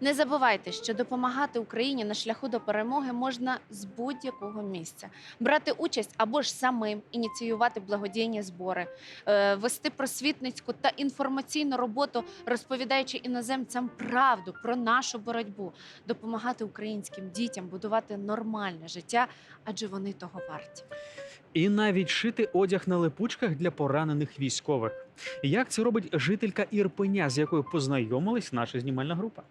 Не забувайте, що допомагати Україні на шляху до перемоги можна з будь-якого місця, брати участь або ж самим ініціювати благодійні збори, е, вести просвітницьку та інформаційну роботу, розповідаючи іноземцям правду про нашу боротьбу, допомагати українським дітям будувати нормальне життя, адже вони того варті. І навіть шити одяг на липучках для поранених військових. Як це робить жителька Ірпеня, з якою познайомилась наша знімальна група?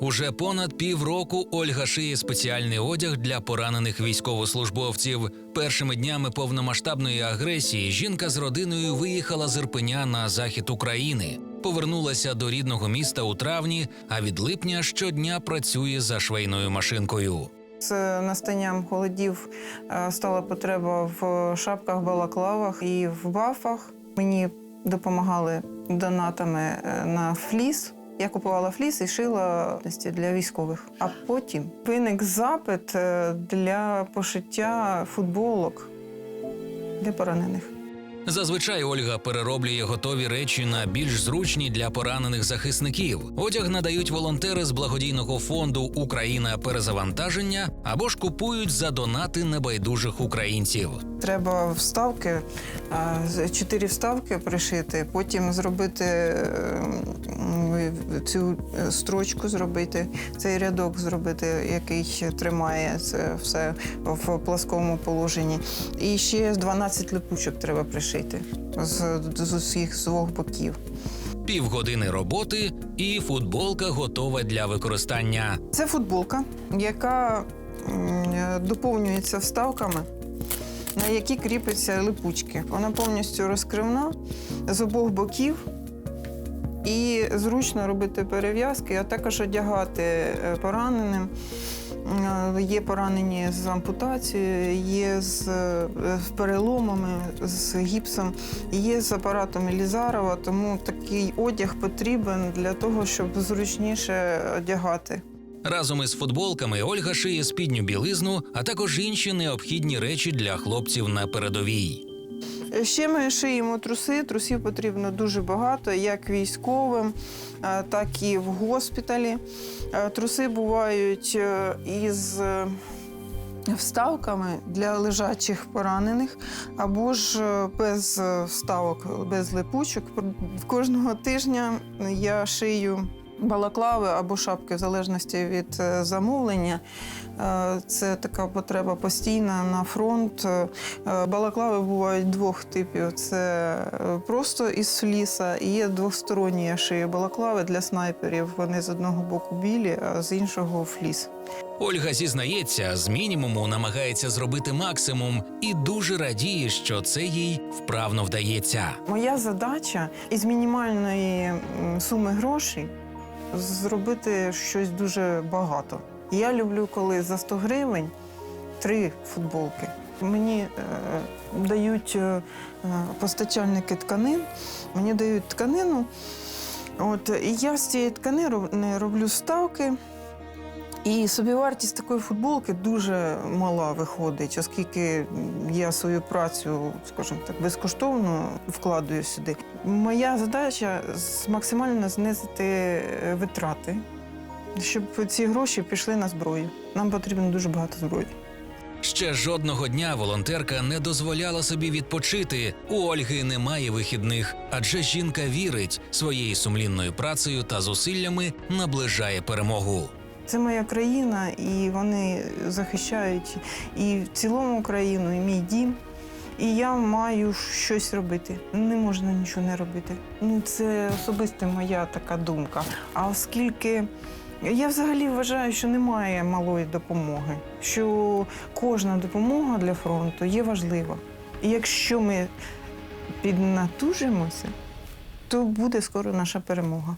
Уже понад півроку Ольга шиє спеціальний одяг для поранених військовослужбовців. Першими днями повномасштабної агресії жінка з родиною виїхала з Ірпеня на захід України. Повернулася до рідного міста у травні, а від липня щодня працює за швейною машинкою. З настанням холодів е, стала потреба в шапках, балаклавах і в бафах. Мені допомагали донатами е, на фліс. Я купувала фліс і шила для військових. А потім виник запит е, для пошиття футболок для поранених. Зазвичай Ольга перероблює готові речі на більш зручні для поранених захисників. Одяг надають волонтери з благодійного фонду Україна перезавантаження або ж купують за донати небайдужих українців. Треба вставки, чотири вставки пришити, потім зробити е, цю е, строчку, зробити цей рядок, зробити, який тримає це все в пласкому положенні. І ще 12 липучок треба пришити з, з усіх з двох боків. Півгодини роботи, і футболка готова для використання. Це футболка, яка е, доповнюється вставками, на які кріпляться липучки. Вона повністю розкривна з обох боків. І зручно робити перев'язки, а також одягати е, пораненим. Е, Є поранені з ампутацією, є з е, з переломами, з гіпсом, є з апаратом Елізарова, тому такий одяг потрібен для того, щоб зручніше одягати. Разом із футболками Ольга шиє спідню білизну, а також інші необхідні речі для хлопців на передовій. Ще ми шиємо труси. Трусів потрібно дуже багато, як військовим, е, так і в госпіталі. Е, Труси бувають е, із е, вставками для лежачих поранених, або ж е, без е, вставок, без липучок. Кожного тижня я шию. Балаклави або шапки в залежності від е, замовлення. Е, Це така потреба постійна на фронт. Е, Балаклави бувають двох типів: це просто із фліса, і є двосторонні я шию балаклави для снайперів. Вони з одного боку білі, а з іншого фліс. Ольга зізнається, з мінімуму намагається зробити максимум і дуже радіє, що це їй вправно вдається. Моя задача із мінімальної суми грошей зробити щось дуже багато. Я люблю, коли за 100 гривень три футболки. Мені е, дають е, постачальники тканин, мені дають тканину. От, і я з цієї тканини роблю ставки. І собівартість такої футболки дуже мала виходить, оскільки я свою працю, скажімо так, безкоштовно вкладаю сюди. Моя задача максимально знизити е, витрати, щоб ці гроші пішли на зброю. Нам потрібно дуже багато зброї. Ще жодного дня волонтерка не дозволяла собі відпочити. У Ольги немає вихідних, адже жінка вірить своєю сумлінною працею та зусиллями наближає перемогу. Це моя країна, і вони захищають і в цілому Україну, і мій дім. І я маю щось робити. Не можна нічого не робити. Ну, це особиста моя така думка. А оскільки я взагалі вважаю, що немає малої допомоги, що кожна допомога для фронту є важлива. І якщо ми піднатужимося, то буде скоро наша перемога.